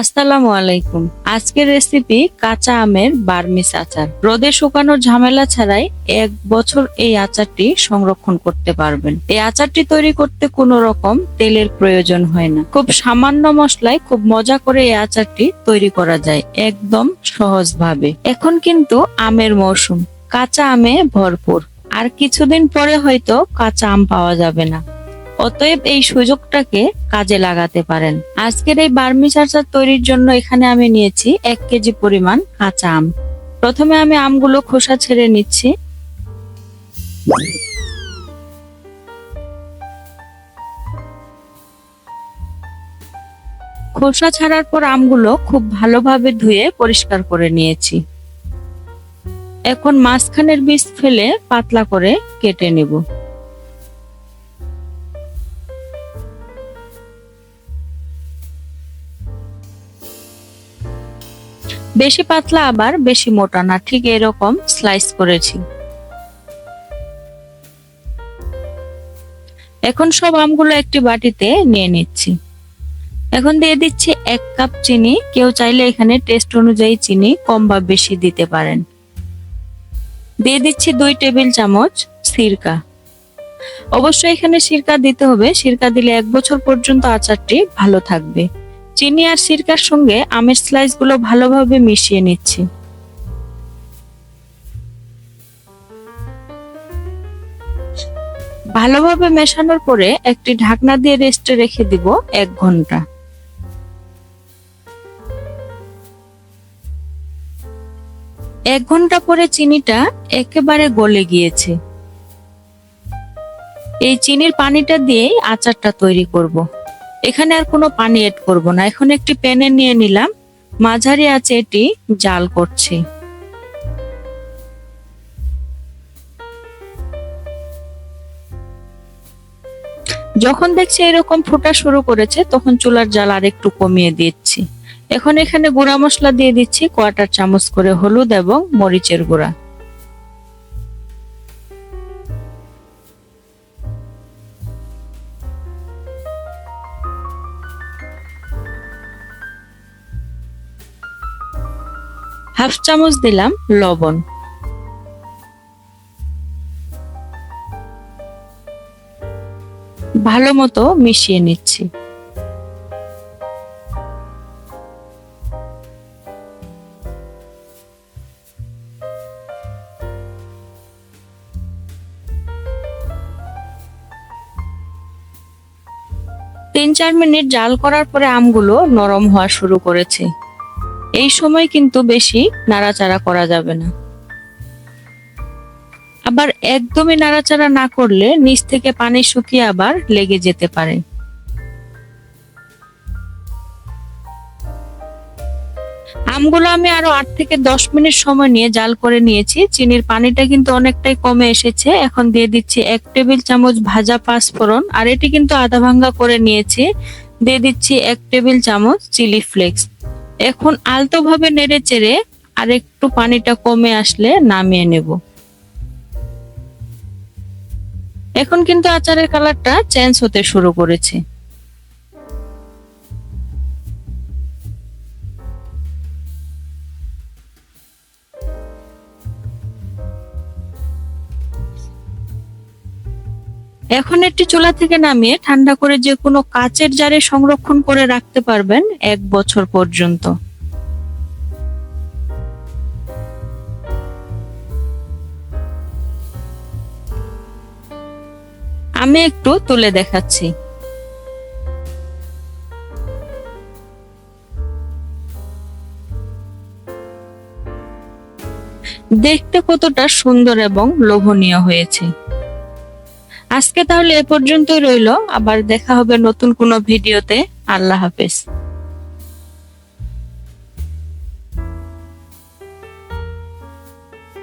আসসালামু আলাইকুম। আজকের রেসিপি কাঁচা আমের বার্মিস আচার। রোদে শুকানোর ঝামেলা ছাড়াই এক বছর এই আচারটি সংরক্ষণ করতে পারবেন। এই আচারটি তৈরি করতে কোনো রকম তেলের প্রয়োজন হয় না। খুব সামান্য মশলায় খুব মজা করে এই আচারটি তৈরি করা যায় একদম সহজভাবে। এখন কিন্তু আমের মৌসুম কাঁচা আমে ভরপুর। আর কিছুদিন পরে হয়তো কাঁচা আম পাওয়া যাবে না। অতএব এই সুযোগটাকে কাজে লাগাতে পারেন। আজকের এই বার্মিস আচার তৈরির জন্য এখানে আমি নিয়েছি এক কেজি পরিমাণ কাঁচা আম। প্রথমে আমি আমগুলো খোসা ছেড়ে নিচ্ছি। খোসা ছাড়ার পর আমগুলো খুব ভালোভাবে ধুয়ে পরিষ্কার করে নিয়েছি। এখন মাঝখানের বীজ ফেলে পাতলা করে কেটে নেব। বেশি পাতলা আবার বেশি মোটা না, ঠিক এরকম স্লাইস করেছি। এখন সব আমগুলো একটি বাটিতে নিয়ে নিচ্ছি। এখন দিয়ে দিচ্ছি এক কাপ চিনি, কেউ চাইলে এখানে টেস্ট অনুযায়ী চিনি কম বা বেশি দিতে পারেন। দিয়ে দিচ্ছি দুই টেবিল চামচ সিরকা। অবশ্যই এখানে সিরকা দিতে হবে, সিরকা দিলে এক বছর পর্যন্ত আচারটি ভালো থাকবে। চিনি আর সিরকার সঙ্গে আমের স্লাইসগুলো ভালোভাবে মিশিয়ে নিচ্ছি। ভালোভাবে মেশানোর পরে একটি ঢাকনা দিয়ে রেস্টে রেখে দিব এক ঘণ্টা। এক ঘণ্টা পরে চিনিটা একেবারে গলে গিয়েছে। এই চিনির পানিটা দিয়েই আচারটা তৈরি করব। এখানে আর কোনো পানি এড করব না। এখন একটি প্যানে নিয়ে নিলাম। মাঝারি আছে এটি, জাল করছি। যখন দেখছি এরকম ফোটা শুরু করেছে, তখন চুলার জাল আর একটু কমিয়ে দিচ্ছি। এখন এখানে গুঁড়া মশলা দিয়ে দিচ্ছি, কোয়াটার চামচ করে হলুদ এবং মরিচের গুঁড়া। হাফ চামচ দিলাম লবণ। ভালো মতো মিশিয়ে নিচ্ছি। তিন চার মিনিট জাল করার পরে আমগুলো নরম হওয়া শুরু করেছে। এই সময় কিন্তু বেশি নাড়াচাড়া করা যাবে না। আবার একদমই নাড়াচাড়া না করলে নিচ থেকে পানি শুকিয়ে আবার লেগে যেতে পারে। আমগুলো আমি আরও আট থেকে দশ মিনিট সময় নিয়ে জাল করে নিয়েছি। চিনির পানিটা কিন্তু অনেকটাই কমে এসেছে। এখন দিয়ে দিচ্ছি এক টেবিল চামচ ভাজা পাঁচফোড়ন আর এটি কিন্তু আধা ভাঙ্গা করে নিয়েছি। দিয়ে দিচ্ছি এক টেবিল চামচ চিলি ফ্লেক্স। এখন আলতো ভাবে নেড়ে চেড়ে আর একটু পানিটা কমে আসলে নামিয়ে নেব। এখন কিন্তু আচারের কালারটা চেঞ্জ হতে শুরু করেছে। এখন একটি চুলা থেকে নামিয়ে ঠান্ডা করে যে কোনো কাচের জারে সংরক্ষণ করে রাখতে পারবেন এক বছর পর্যন্ত। আমি একটু তুলে দেখাচ্ছি। দেখতে কতটা সুন্দর এবং লোভনীয় হয়েছে। আজকে তাহলে এ পর্যন্তই রইল। আবার দেখা হবে নতুন কোনো ভিডিওতে। আল্লাহ হাফেজ।